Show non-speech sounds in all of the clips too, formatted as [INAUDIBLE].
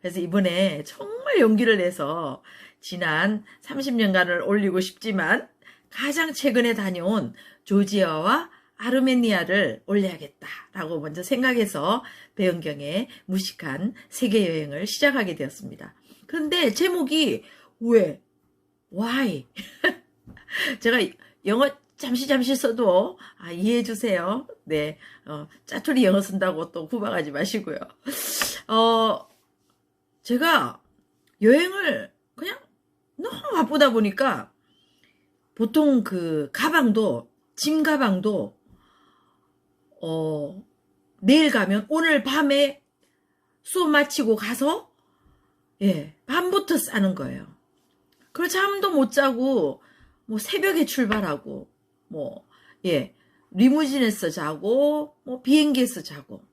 그래서 이번에 정말 용기를 내서 지난 30년간을 올리고 싶지만 가장 최근에 다녀온 조지아와 아르메니아를 올려야겠다라고 먼저 생각해서 배은경의 무식한 세계 여행을 시작하게 되었습니다. 그런데 제목이 왜? Why? [LAUGHS] 제가 영어 잠시 잠시 써도 아, 이해해 주세요. 네, 어, 짜투리 영어 쓴다고 또 구박하지 마시고요. 어, 제가 여행을 그냥 너무 바쁘다 보니까 보통 그 가방도 짐 가방도 어 내일 가면 오늘 밤에 수업 마치고 가서 예 밤부터 싸는 거예요. 그걸 잠도 못 자고 뭐 새벽에 출발하고 뭐예 리무진에서 자고 뭐 비행기에서 자고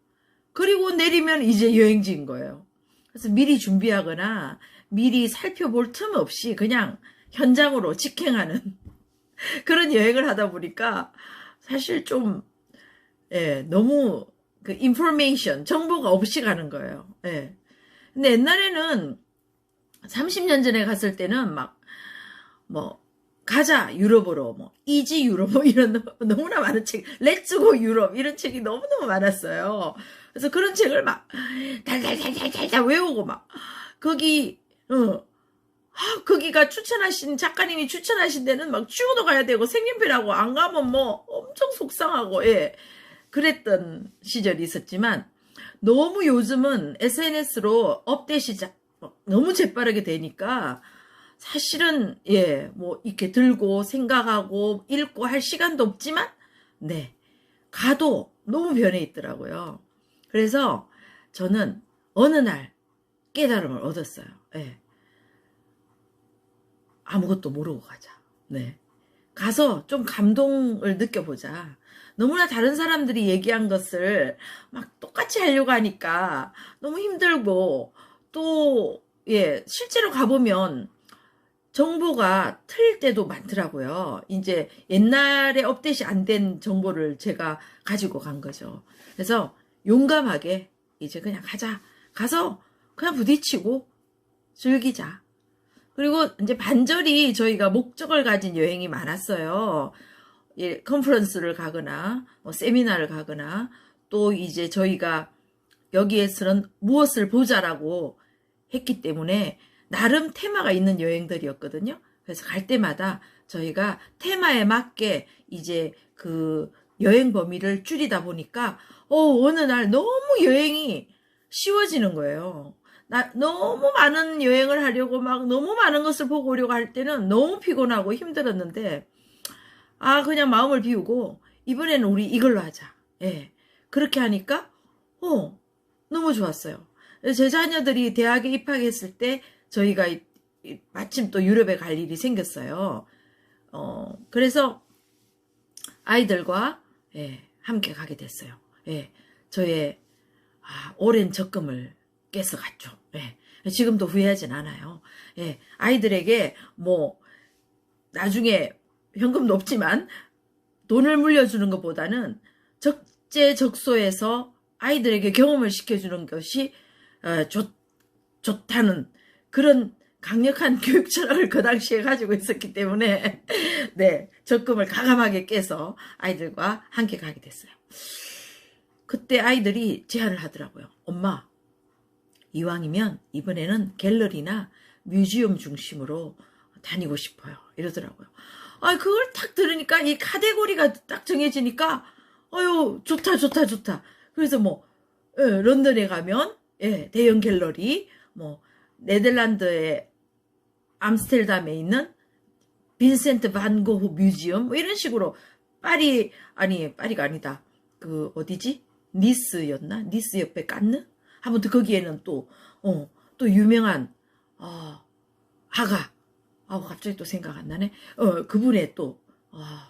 그리고 내리면 이제 여행지인 거예요. 그래서 미리 준비하거나 미리 살펴볼 틈 없이 그냥 현장으로 직행하는 [LAUGHS] 그런 여행을 하다 보니까 사실 좀 예, 너무 그 인포메이션 정보가 없이 가는 거예요. 예. 근데 옛날에는 30년 전에 갔을 때는 막 뭐 가자 유럽으로 뭐 이지 유럽 뭐 이런 너- [LAUGHS] 너무나 많은 책 렛츠고 유럽 이런 책이 너무너무 많았어요. 그래서 그런 책을 막 달달달달달달 외우고 막 거기 어. 아, 거기가 추천하신 작가님이 추천하신 데는 막 죽어도 가야 되고 생년필하고 안 가면 뭐 엄청 속상하고 예. 그랬던 시절이 있었지만 너무 요즘은 SNS로 업데이트 자- 너무 재빠르게 되니까 사실은 예 뭐 이렇게 들고 생각하고 읽고 할 시간도 없지만 네. 가도 너무 변해 있더라고요. 그래서 저는 어느 날 깨달음을 얻었어요. 예. 아무것도 모르고 가자. 네. 가서 좀 감동을 느껴보자. 너무나 다른 사람들이 얘기한 것을 막 똑같이 하려고 하니까 너무 힘들고 또, 예, 실제로 가보면 정보가 틀릴 때도 많더라고요. 이제 옛날에 업데이트 안 된 정보를 제가 가지고 간 거죠. 그래서 용감하게 이제 그냥 가자. 가서 그냥 부딪히고 즐기자. 그리고 이제 반절이 저희가 목적을 가진 여행이 많았어요. 예, 컨퍼런스를 가거나 뭐 세미나를 가거나 또 이제 저희가 여기에서는 무엇을 보자라고 했기 때문에 나름 테마가 있는 여행들이었거든요. 그래서 갈 때마다 저희가 테마에 맞게 이제 그 여행 범위를 줄이다 보니까 어 어느 날 너무 여행이 쉬워지는 거예요. 나 너무 많은 여행을 하려고 막 너무 많은 것을 보고 오려고 할 때는 너무 피곤하고 힘들었는데 아 그냥 마음을 비우고 이번에는 우리 이걸로 하자. 예. 그렇게 하니까 어 너무 좋았어요. 제 자녀들이 대학에 입학했을 때 저희가 마침 또 유럽에 갈 일이 생겼어요. 어 그래서 아이들과 예, 함께 가게 됐어요. 예. 저의 아, 오랜 적금을 깨서 갔죠. 예. 지금도 후회하진 않아요. 예. 아이들에게 뭐 나중에 현금도 없지만 돈을 물려주는 것보다는 적재적소에서 아이들에게 경험을 시켜주는 것이 어, 좋, 좋다는 그런 강력한 [LAUGHS] 교육 철학을 그 당시에 가지고 있었기 때문에 [LAUGHS] 네 적금을 가감하게 깨서 아이들과 함께 가게 됐어요. 그때 아이들이 제안을 하더라고요. 엄마 이왕이면 이번에는 갤러리나 뮤지엄 중심으로 다니고 싶어요. 이러더라고요. 아, 그걸 딱 들으니까 이 카테고리가 딱 정해지니까 아유 좋다 좋다 좋다. 그래서 뭐 예, 런던에 가면 예, 대형 갤러리, 뭐 네덜란드의 암스테르담에 있는 빈센트 반 고흐 뮤지엄 뭐 이런 식으로 파리 아니 파리가 아니다. 그 어디지? 니스였나? 니스 옆에 깐느? 아무튼 거기에는 또 어, 또 유명한 아 아가 아 갑자기 또 생각 안 나네. 어 그분의 또 아,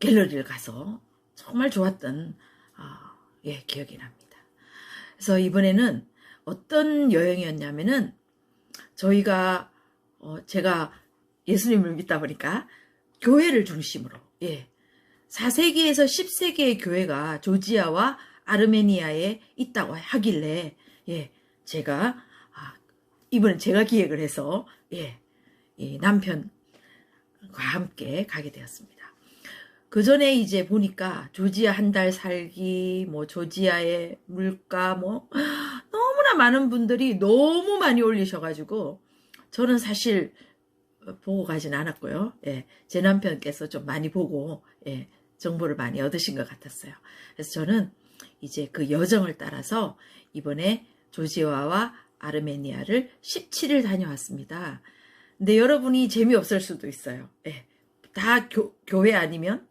갤러리를 가서 정말 좋았던 아, 예 기억이 납니다. 그래서 이번에는 어떤 여행이었냐면은 저희가 어, 제가 예수님을 믿다 보니까 교회를 중심으로 예 4세기에서 10세기의 교회가 조지아와 아르메니아에 있다고 하길래 예 제가 아, 이번엔 제가 기획을 해서 예, 이 남편과 함께 가게 되었습니다. 그 전에 이제 보니까 조지아 한 달 살기, 뭐 조지아의 물가, 뭐 너무나 많은 분들이 너무 많이 올리셔가지고 저는 사실 보고 가진 않았고요. 예, 제 남편께서 좀 많이 보고 예, 정보를 많이 얻으신 것 같았어요. 그래서 저는 이제 그 여정을 따라서 이번에 조지아와 아르메니아를 17일 다녀왔습니다. 근데 여러분이 재미없을 수도 있어요. 예, 다 교, 교회 아니면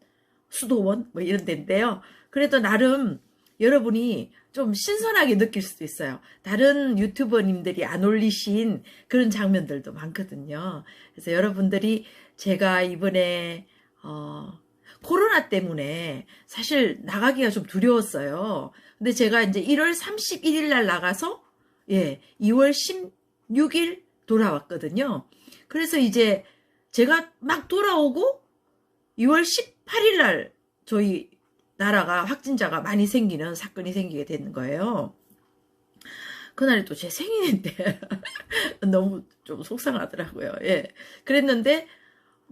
수도원 뭐 이런 데인데요. 그래도 나름 여러분이 좀 신선하게 느낄 수도 있어요. 다른 유튜버님들이 안 올리신 그런 장면들도 많거든요. 그래서 여러분들이 제가 이번에 어, 코로나 때문에 사실 나가기가 좀 두려웠어요. 근데 제가 이제 1월 31일 날 나가서 예, 2월 16일 돌아왔거든요. 그래서 이제 제가 막 돌아오고 2월 18일 날 저희 나라가 확진자가 많이 생기는 사건이 생기게 되는 거예요. 그날이 또 제 생일인데 [LAUGHS] 너무 좀 속상하더라고요. 예. 그랬는데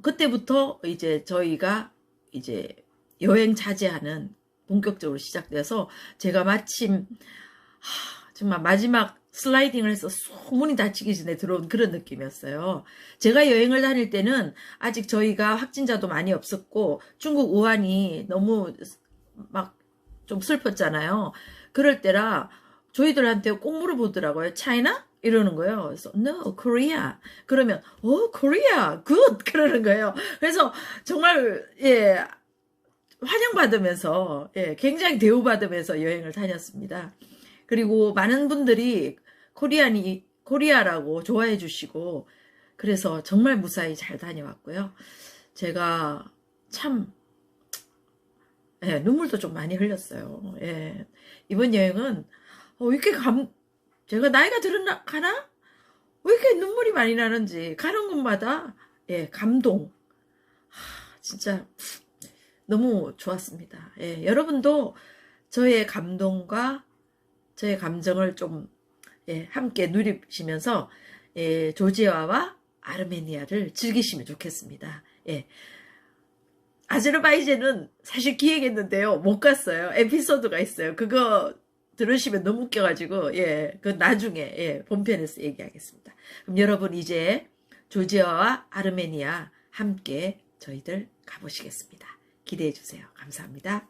그때부터 이제 저희가 이제 여행 자제하는 본격적으로 시작돼서 제가 마침 하, 정말 마지막 슬라이딩을 해서 소문이 다치기 전에 들어온 그런 느낌이었어요. 제가 여행을 다닐 때는 아직 저희가 확진자도 많이 없었고 중국 우한이 너무 막 좀 슬펐잖아요. 그럴 때라 저희들한테 꼭 물어보더라고요. 차이나? 이러는 거예요. 그래서 no, Korea. 그러면 어, Korea. good [LAUGHS] 그러는 거예요. 그래서 정말 예 환영받으면서 예 굉장히 대우받으면서 여행을 다녔습니다. 그리고 많은 분들이 코리안이 코리아라고 좋아해 주시고 그래서 정말 무사히 잘 다녀왔고요. 제가 참 예, 눈물도 좀 많이 흘렸어요. 예. 이번 여행은 어, 왜 이렇게 감 제가 나이가 들었나 가나? 왜 이렇게 눈물이 많이 나는지 가는 곳마다 예, 감동. 하, 진짜 너무 좋았습니다. 예, 여러분도 저의 감동과 저의 감정을 좀 예, 함께 누리시면서 예, 조지아와 아르메니아를 즐기시면 좋겠습니다. 예. 아제르바이젠은 사실 기획했는데요. 못 갔어요. 에피소드가 있어요. 그거 들으시면 너무 웃겨가지고, 예, 그 나중에, 예, 본편에서 얘기하겠습니다. 그럼 여러분 이제 조지아와 아르메니아 함께 저희들 가보시겠습니다. 기대해 주세요. 감사합니다.